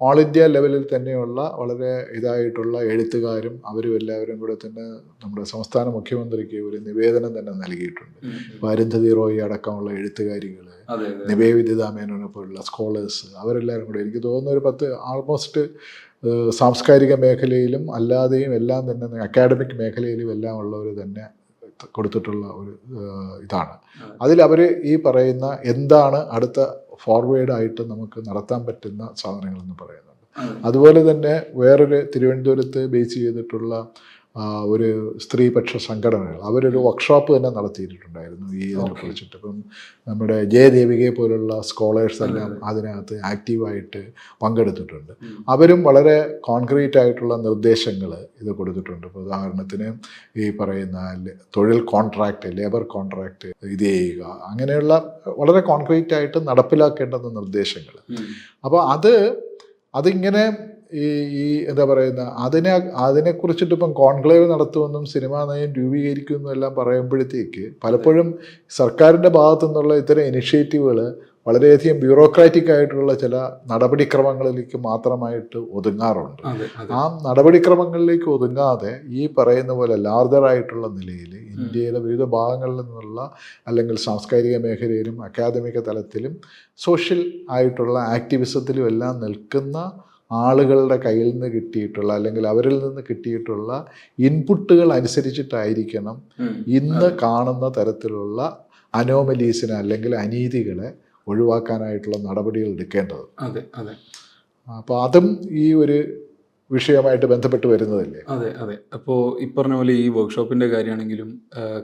All India ലെവലിൽ തന്നെയുള്ള വളരെ ഇതായിട്ടുള്ള എഴുത്തുകാരും അവരും എല്ലാവരും കൂടെ തന്നെ നമ്മുടെ സംസ്ഥാന മുഖ്യമന്ത്രിക്ക് ഒരു നിവേദനം തന്നെ നൽകിയിട്ടുണ്ട്. അരുന്ധതി റോയി അടക്കമുള്ള എഴുത്തുകാരികൾ നിവേദിത മേനോനെ പോലുള്ള സ്കോളേഴ്സ് അവരെല്ലാവരും കൂടെ എനിക്ക് തോന്നുന്ന ഒരു പത്ത് ആൾമോസ്റ്റ് സാംസ്കാരിക മേഖലയിലും അല്ലാതെയും എല്ലാം തന്നെ അക്കാഡമിക് മേഖലയിലും എല്ലാം ഉള്ളവർ തന്നെ കൊടുത്തിട്ടുള്ള ഒരു ഇതാണ്. അതിൽ അവർ ഈ പറയുന്ന എന്താണ് അടുത്ത ഫോർവേഡ് ആയിട്ട് നമുക്ക് നടത്താൻ പറ്റുന്ന സാധനങ്ങളെന്ന് പറയുന്നുണ്ട്. അതുപോലെ തന്നെ വേറൊരു തിരുവനന്തപുരത്ത് ബേസ് ചെയ്തിട്ടുള്ള ഒരു സ്ത്രീപക്ഷ സംഘടനകൾ. അവരൊരു വർക്ക്ഷോപ്പ് തന്നെ നടത്തിയിട്ടുണ്ടായിരുന്നു ഈ ഇതിനെ കുറിച്ചിട്ട്. ഇപ്പം നമ്മുടെ ജയദേവികയെ പോലുള്ള സ്കോളേഴ്സ് എല്ലാം അതിനകത്ത് ആക്റ്റീവായിട്ട് പങ്കെടുത്തിട്ടുണ്ട്. അവരും വളരെ കോൺക്രീറ്റ് ആയിട്ടുള്ള നിർദ്ദേശങ്ങൾ ഇത് കൊടുത്തിട്ടുണ്ട്. ഇപ്പോൾ ഉദാഹരണത്തിന് ഈ പറയുന്ന തൊഴിൽ കോൺട്രാക്റ്റ് ലേബർ കോൺട്രാക്റ്റ് ഇത് ചെയ്യുക. അങ്ങനെയുള്ള വളരെ കോൺക്രീറ്റ് ആയിട്ട് നടപ്പിലാക്കേണ്ടുന്ന നിർദ്ദേശങ്ങൾ അപ്പോൾ അത് അതിങ്ങനെ ഈ ഈ എന്താ പറയുന്ന അതിനെ അതിനെക്കുറിച്ചിട്ട് ഇപ്പം കോൺക്ലേവ് നടത്തുമെന്നും സിനിമാ നയം രൂപീകരിക്കുമെന്നും എല്ലാം പറയുമ്പോഴത്തേക്ക് പലപ്പോഴും സർക്കാരിന്റെ ഭാഗത്തു നിന്നുള്ള ഇത്തരം ഇനിഷ്യേറ്റീവുകൾ വളരെയധികം ബ്യൂറോക്രാറ്റിക് ആയിട്ടുള്ള ചില നടപടിക്രമങ്ങളിലേക്ക് മാത്രമായിട്ട് ഒതുങ്ങാറുണ്ട്. ആ നടപടിക്രമങ്ങളിലേക്ക് ഒതുങ്ങാതെ ഈ പറയുന്ന പോലെ ലാർജറായിട്ടുള്ള നിലയിൽ ഇന്ത്യയിലെ വിവിധ ഭാഗങ്ങളിൽ നിന്നുള്ള അല്ലെങ്കിൽ സാംസ്കാരിക മേഖലയിലും അക്കാദമിക തലത്തിലും സോഷ്യൽ ആയിട്ടുള്ള ആക്ടിവിസത്തിലും എല്ലാം നിൽക്കുന്ന ആളുകളുടെ കയ്യിൽ നിന്ന് കിട്ടിയിട്ടുള്ള അല്ലെങ്കിൽ അവരിൽ നിന്ന് കിട്ടിയിട്ടുള്ള ഇൻപുട്ടുകൾ അനുസരിച്ചിട്ടായിരിക്കണം. ഇന്ന് കാണുന്ന തരത്തിലുള്ള അനോമലീസിനെ അല്ലെങ്കിൽ അനീതികളെ ഒഴിവാക്കാനായിട്ടുള്ള നടപടികൾ എടുക്കേണ്ടത്. അതെ അതെ. അപ്പോൾ അതും ഈ ഒരു വിഷയമായിട്ട് ബന്ധപ്പെട്ട് വരുന്നതല്ലേ? അതെ അതെ. അപ്പോൾ ഈ പറഞ്ഞ പോലെ ഈ വർക്ക്ഷോപ്പിന്റെ കാര്യമാണെങ്കിലും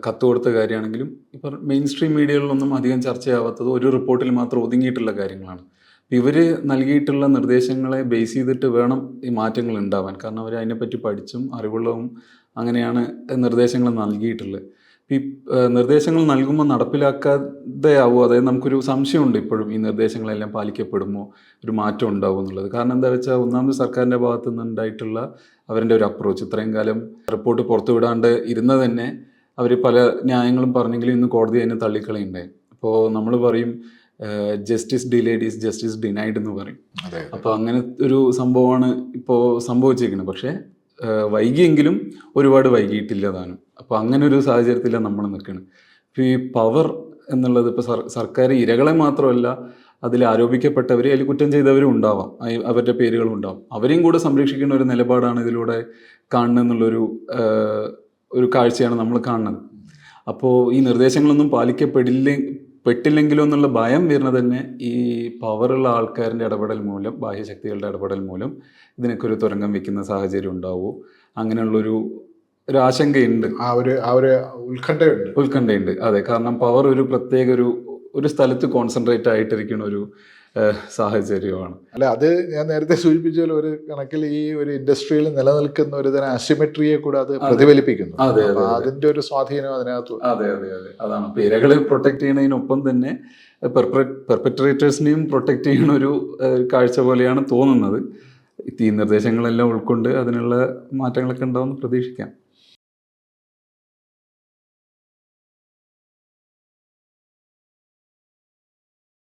കത്ത് കൊടുത്ത കാര്യമാണെങ്കിലും ഇപ്പം മെയിൻ സ്ട്രീം മീഡിയകളിലൊന്നും അധികം ചർച്ചയാവാത്തത് ഒരു റിപ്പോർട്ടിൽ മാത്രം ഒതുങ്ങിയിട്ടുള്ള കാര്യങ്ങളാണ്. ഇവർ നൽകിയിട്ടുള്ള നിർദ്ദേശങ്ങളെ ബേസ് ചെയ്തിട്ട് വേണം ഈ മാറ്റങ്ങൾ ഉണ്ടാവാൻ. കാരണം അവർ അതിനെപ്പറ്റി പഠിച്ചും അറിവുള്ളതും അങ്ങനെയാണ് നിർദ്ദേശങ്ങൾ നൽകിയിട്ടുള്ളത്. ഈ നിർദ്ദേശങ്ങൾ നൽകുമ്പോൾ നടപ്പിലാക്കാതെ ആവുമോ? അതായത് നമുക്കൊരു സംശയമുണ്ട് ഇപ്പോഴും ഈ നിർദ്ദേശങ്ങളെല്ലാം പാലിക്കപ്പെടുമോ? ഒരു മാറ്റം ഉണ്ടാവും എന്നുള്ളത്. കാരണം എന്താ വെച്ചാൽ ഒന്നാമത് സർക്കാരിന്റെ ഭാഗത്തു നിന്നുണ്ടായിട്ടുള്ള അവരുടെ ഒരു അപ്രോച്ച് ഇത്രയും കാലം റിപ്പോർട്ട് പുറത്തുവിടാണ്ട് ഇരുന്ന് തന്നെ അവർ പല ന്യായങ്ങളും പറഞ്ഞെങ്കിലും ഇന്ന് കോടതി അതിനെ തള്ളിക്കളയുണ്ടായി അപ്പോൾ നമ്മൾ പറയും justice delayed is justice denied എന്ന് പറയും. അപ്പോൾ അങ്ങനെ ഒരു സംഭവമാണ് ഇപ്പോൾ സംഭവിച്ചിരിക്കുന്നത് പക്ഷേ വൈകിയെങ്കിലും ഒരുപാട് വൈകിയിട്ടില്ല താനും. അപ്പോൾ അങ്ങനെ ഒരു സാഹചര്യത്തിലാണ് നമ്മൾ നിൽക്കുന്നത് ഇപ്പോൾ ഈ പവർ എന്നുള്ളത് ഇപ്പോൾ സർ സർക്കാർ ഇരകളെ മാത്രമല്ല അതിൽ ആരോപിക്കപ്പെട്ടവർ അതിൽ കുറ്റം ചെയ്തവരും ഉണ്ടാവാം. അവരുടെ പേരുകളും ഉണ്ടാവും. അവരെയും കൂടെ സംരക്ഷിക്കുന്ന ഒരു നിലപാടാണ് ഇതിലൂടെ കാണുന്നത് എന്നുള്ളൊരു ആ, ഒരു കാഴ്ചയാണ് നമ്മൾ കാണുന്നത്. അപ്പോൾ ഈ നിർദ്ദേശങ്ങളൊന്നും പാലിക്കപ്പെടില്ല പെട്ടില്ലെങ്കിലോ എന്നുള്ള ഭയം വരുന്നത് തന്നെ ഈ പവറുള്ള ആൾക്കാരുടെ ഇടപെടൽ മൂലം ബാഹ്യശക്തികളുടെ ഇടപെടൽ മൂലം ഇതിനൊക്കെ ഒരു തുരങ്കം വെക്കുന്ന സാഹചര്യം ഉണ്ടാവുമോ അങ്ങനെയുള്ളൊരു ഒരു ആശങ്കയുണ്ട്. ആ ഒരു ആ ഒരു ഉത്കണ്ഠയുണ്ട്. ഉത്കണ്ഠയുണ്ട്. അതെ കാരണം പവർ ഒരു പ്രത്യേക ഒരു ഒരു സ്ഥലത്ത് കോൺസെൻട്രേറ്റ് ആയിട്ടിരിക്കുന്ന ഒരു സാഹചര്യമാണ്. അല്ല അത് ഞാൻ നേരത്തെ സൂചിപ്പിച്ച പോലെ ഒരു കണക്കിൽ ഈ ഒരു ഇൻഡസ്ട്രിയിൽ നിലനിൽക്കുന്ന ഒരു തരം അസിമെട്രിയെ കൂടെ അത് പ്രതിഫലിപ്പിക്കുന്നു. അതെ, അതെ, അതിന്റെ ഒരു സ്വാധീനം അതിനകത്ത് അതെ അതെ അതെ. അതാണ്. പേരകളെ പ്രൊട്ടക്ട് ചെയ്യുന്നതിനൊപ്പം തന്നെ പെർപ്പറ്ററേറ്റേഴ്സിനെയും പ്രൊട്ടക്ട് ചെയ്യുന്ന ഒരു കാഴ്ച പോലെയാണ് തോന്നുന്നത്. ഈ നിർദ്ദേശങ്ങളെല്ലാം ഉൾക്കൊണ്ട് അതിനുള്ള മാറ്റങ്ങളൊക്കെ ഉണ്ടാവുമെന്ന് പ്രതീക്ഷിക്കാം.